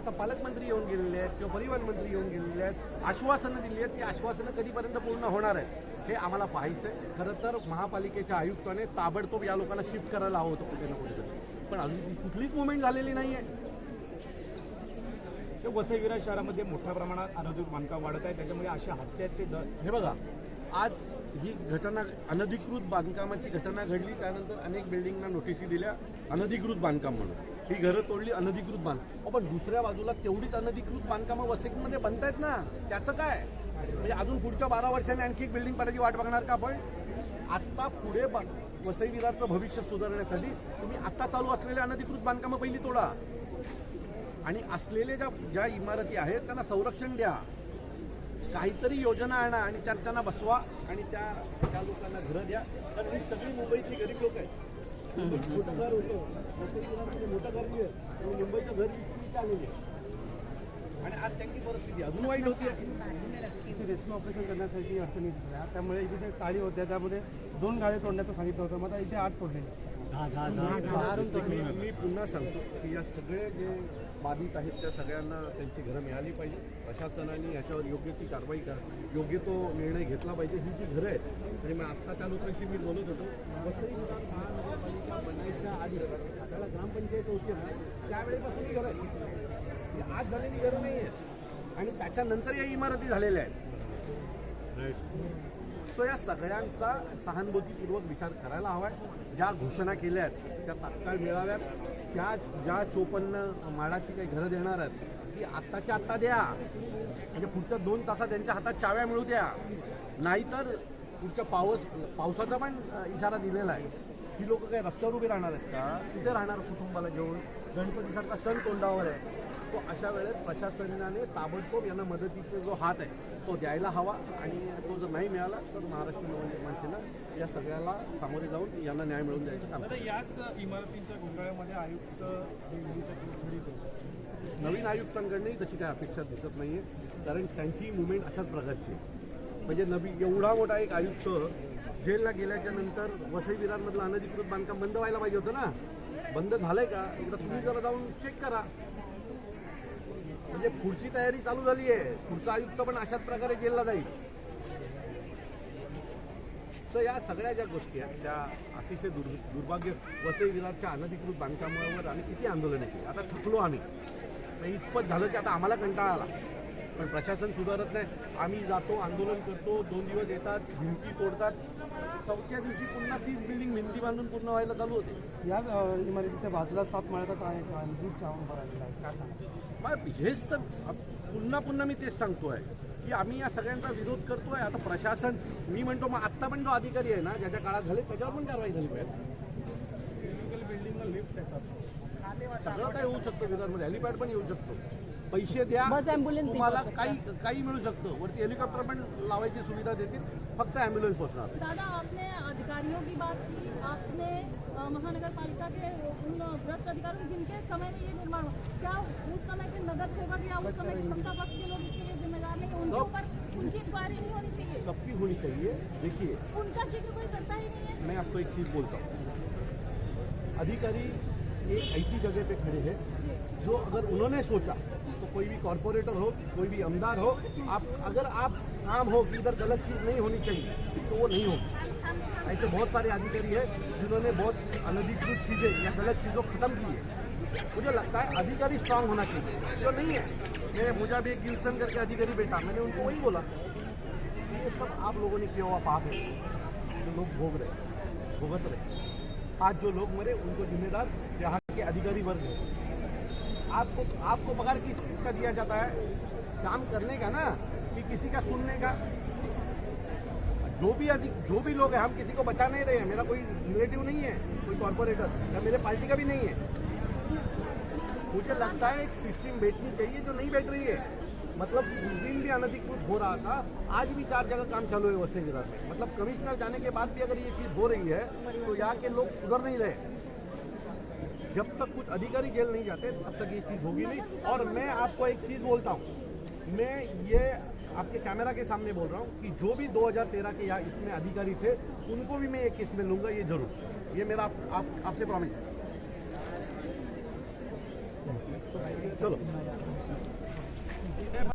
आता पालकमंत्री येऊन गेलेले आहेत किंवा परिवहन मंत्री येऊन गेलेले आहेत आश्वासनं दिली आहेत ती आश्वासनं कधीपर्यंत पूर्ण होणार आहेत हे आम्हाला पाहायचं आहे खरं तर महापालिकेच्या आयुक्ताने ताबडतोब या लोकांना शिफ्ट करायला हवं होतं कुठे ना कुठेतरी. पण अजून कुठलीच मुवमेंट झालेली नाही आहे वसईविरा शहरामध्ये मोठ्या प्रमाणात अनधिकृत बांधकाम वाढत आहे त्याच्यामुळे असे हादसे आहेत ते द- हे बघा आज ही घटना अनधिकृत बांधकामाची घटना घडली त्यानंतर अनेक बिल्डिंगना नोटिसी दिल्या अनधिकृत बांधकाम म्हणून. ही घरं तोडली अनधिकृत बांध पण दुसऱ्या बाजूला तेवढीच अनधिकृत बांधकामं वसईमध्ये बनतायत ना. त्याचं काय? म्हणजे अजून पुढच्या बारा वर्षांनी आणखी एक बिल्डिंग पाडायची वाट बघणार का आपण? आत्ता पुढे बा- वसई विरारचं भविष्य सुधारण्यासाठी तुम्ही आत्ता चालू असलेल्या अनधिकृत बांधकामं पहिली तोडा. आणि असलेले ज्या ज्या इमारती आहेत त्यांना संरक्षण द्या. काहीतरी योजना आणा आणि त्यात त्यांना बसवा आणि त्या त्या लोकांना घरं द्या कारण ही सगळी मुंबईची गरीब लोक आहेत मोठं घर होतं मोठं घर आहे मुंबईचं घर आलेली आहे आणि आज त्यांची परिस्थिती अजून वाईट होती इथे रेस्क्यू ऑपरेशन करण्यासाठी अडचणी होत्या त्यामुळे इथे चाळी होत्या त्यामध्ये दोन गाड्या तोडण्याचं सांगितलं होतं मग आता इथे आठ तोडले मी मी पुन्हा सांगतो की या सगळे जे बाधित आहेत त्या सगळ्यांना त्यांची घरं मिळाली पाहिजे. प्रशासनाने याच्यावर योग्य ती कारवाई करा. योग्य तो निर्णय घेतला पाहिजे. ही जी घरं आहेत आणि मग आत्ता त्या लोकांशी मी बोलत होतो वसई महानगरपालिका बनायच्या आधी. त्याला ग्रामपंचायत होती ना त्यावेळेपासून ही घरं आहेत. ही आज झालेली घरं नाही आहेत आणि त्याच्यानंतर या इमारती झालेल्या आहेत. सो या सगळ्यांचा सहानुभूतीपूर्वक विचार करायला हवा आहे ज्या घोषणा केल्या आहेत त्या तात्काळ मिळाव्यात. ज्या ज्या चोपन्न माडाची काही घरं देणार आहेत ती आत्ताच्या आत्ता द्या. म्हणजे पुढच्या दोन तासात त्यांच्या हातात चाव्या मिळू द्या. नाहीतर पुढच्या पाऊस पावसाचा पण इशारा दिलेला आहे. ही लोक काय रस्त्यावर उभी राहणार आहेत का? तिथे राहणार कुटुंबाला घेऊन. गणपतीसारखा सण तोंडावर आहे. तो अशा वेळेस प्रशासनाने ताबडतोब यांना मदतीचा जो हात आहे तो द्यायला हवा आणि तो जर नाही मिळाला तर महाराष्ट्र नवनिर्माण सेना या सगळ्याला सामोरे जाऊन यांना न्याय मिळवून द्यायचं काम. याच इमारतींच्या घोटाळ्यामध्ये आयुक्त. नवीन आयुक्तांकडनंही तशी काही अपेक्षा दिसत नाहीये कारण त्यांची मुवमेंट अशाच प्रकारची आहे म्हणजे नवी एवढा मोठा एक आयुक्त जेलला गेल्याच्यानंतर वसई विरारमधलं अनधिकृत बांधकाम बंद व्हायला पाहिजे होतं ना बंद झालंय का एकदा तुम्ही जरा जाऊन चेक करा म्हणजे पुढची तयारी चालू झाली आहे. पुढचा आयुक्त पण अशाच प्रकारे केला जाईल. तर या सगळ्या ज्या गोष्टी आहेत त्या अतिशय दुर् दुर्भाग्य वसई विरारच्या अनधिकृत बांधकामावर आम्ही किती आंदोलनं केली आता थकलो आम्ही. इतपत झालं की आता आम्हाला कंटाळा आला. पण प्रशासन सुधारत नाही. आम्ही जातो आंदोलन करतो दोन दिवस येतात भिंती तोडतात चौथ्या दिवशी पुन्हा तीच बिल्डिंग भिंती बांधून पूर्ण व्हायला चालू होते. अ, इमारतीच्या बाजूला सात माळ्याचा आहे आहे. काय मग हेच तर पुन्हा पुन्हा मी तेच सांगतोय की आम्ही या सगळ्यांचा विरोध करतोय. आता प्रशासन मी म्हणतो मग आत्ता पण जो अधिकारी आहे ना ज्याच्या काळात झाले त्याच्यावर पण कारवाई झाली पाहिजे. सगळं काय होऊ शकतं विरारमध्ये हेलिपॅड पण येऊ शकतो. पैसे द्या बस नाही तुम्हाला काही काही मिळू शकतं. वरती हेलिकॉप्टर पण लावायची सुविधा देतील. फक्त ॲम्ब्युलन्स पोहोचणार दादा आपने अधिकारियों की बात की. आपने महानगर पालिका के उन भ्रष्ट अधिकारियों जिनके समय में ये निर्माण हुआ क्या उस समय के नगर सेवक या उस समय के सत्ता पक्ष के लोग इसके लिए जिम्मेदार नहीं? उनके ऊपर उनकी इंक्वायरी नहीं होनी चाहिए? सबकी होनी चाहिए। देखिए। उनका ज़िक्र कोई करता ही नहीं है। मैं आपको एक चीज़ बोलता हूँ। अधिकारी एक ऐसी जगह पे खड़े हैं जो अगर उन्होंने सोचा कोई भी कॉरपोरेटर हो, कोई भी आमदार हो, आप, अगर आप काम हो कि इधर गलत चीज़ नहीं होनी चाहिए तो वो नहीं होगी। ऐसे बहुत सारे अधिकारी हैं जिन्होंने बहुत अनधिकृत चीज़ें या गलत चीज़ों खत्म की है। मुझे लगता है अधिकारी स्ट्रांग होना चाहिए। जो नहीं है। मेरे मुझे भी एक करके अधिकारी बेटा मैंने उनको वही बोला ये सब आप लोगों ने किया हुआ पाप है। जो लोग भोग रहे भुगत रहे आज जो लोग मरे, उनको जिम्मेदार यहाँ के अधिकारी वर्ग है। आपको आपको पगार किस चीज़ का दिया जाता है। काम करने का ना, कि किसी का सुनने का। जो भी अधिक, जो भी लोग हैं, हम किसी को बचा नहीं रहे हैं। मेरा कोई रिलेटिव नहीं है, कोई कॉरपोरेटर या मेरे पार्टी का भी नहीं है। मुझे लगता है एक सिस्टम बैठनी चाहिए जो नहीं बैठ रही है। मतलब उस दिन भी अनधिकृत हो रहा था, आज भी चार जगह काम चालू है वैसे विरार में मतलब कमिश्नर जाने के बाद भी अगर ये चीज़ हो रही है तो यहाँ के लोग सुधर नहीं रहे। जब तक कुछ अधिकारी जेल नहीं जाते तब तक ये चीज़ होगी नहीं। और मैं आपको एक चीज़ बोलता हूँ। मैं ये आपके कैमरा के सामने बोल रहा हूँ कि जो भी 2013 के यहाँ इसमें अधिकारी थे उनको भी मैं एक केस में लूँगा ये ज़रूर। ये मेरा आप, आप, आपसे प्रॉमिस है। चलो।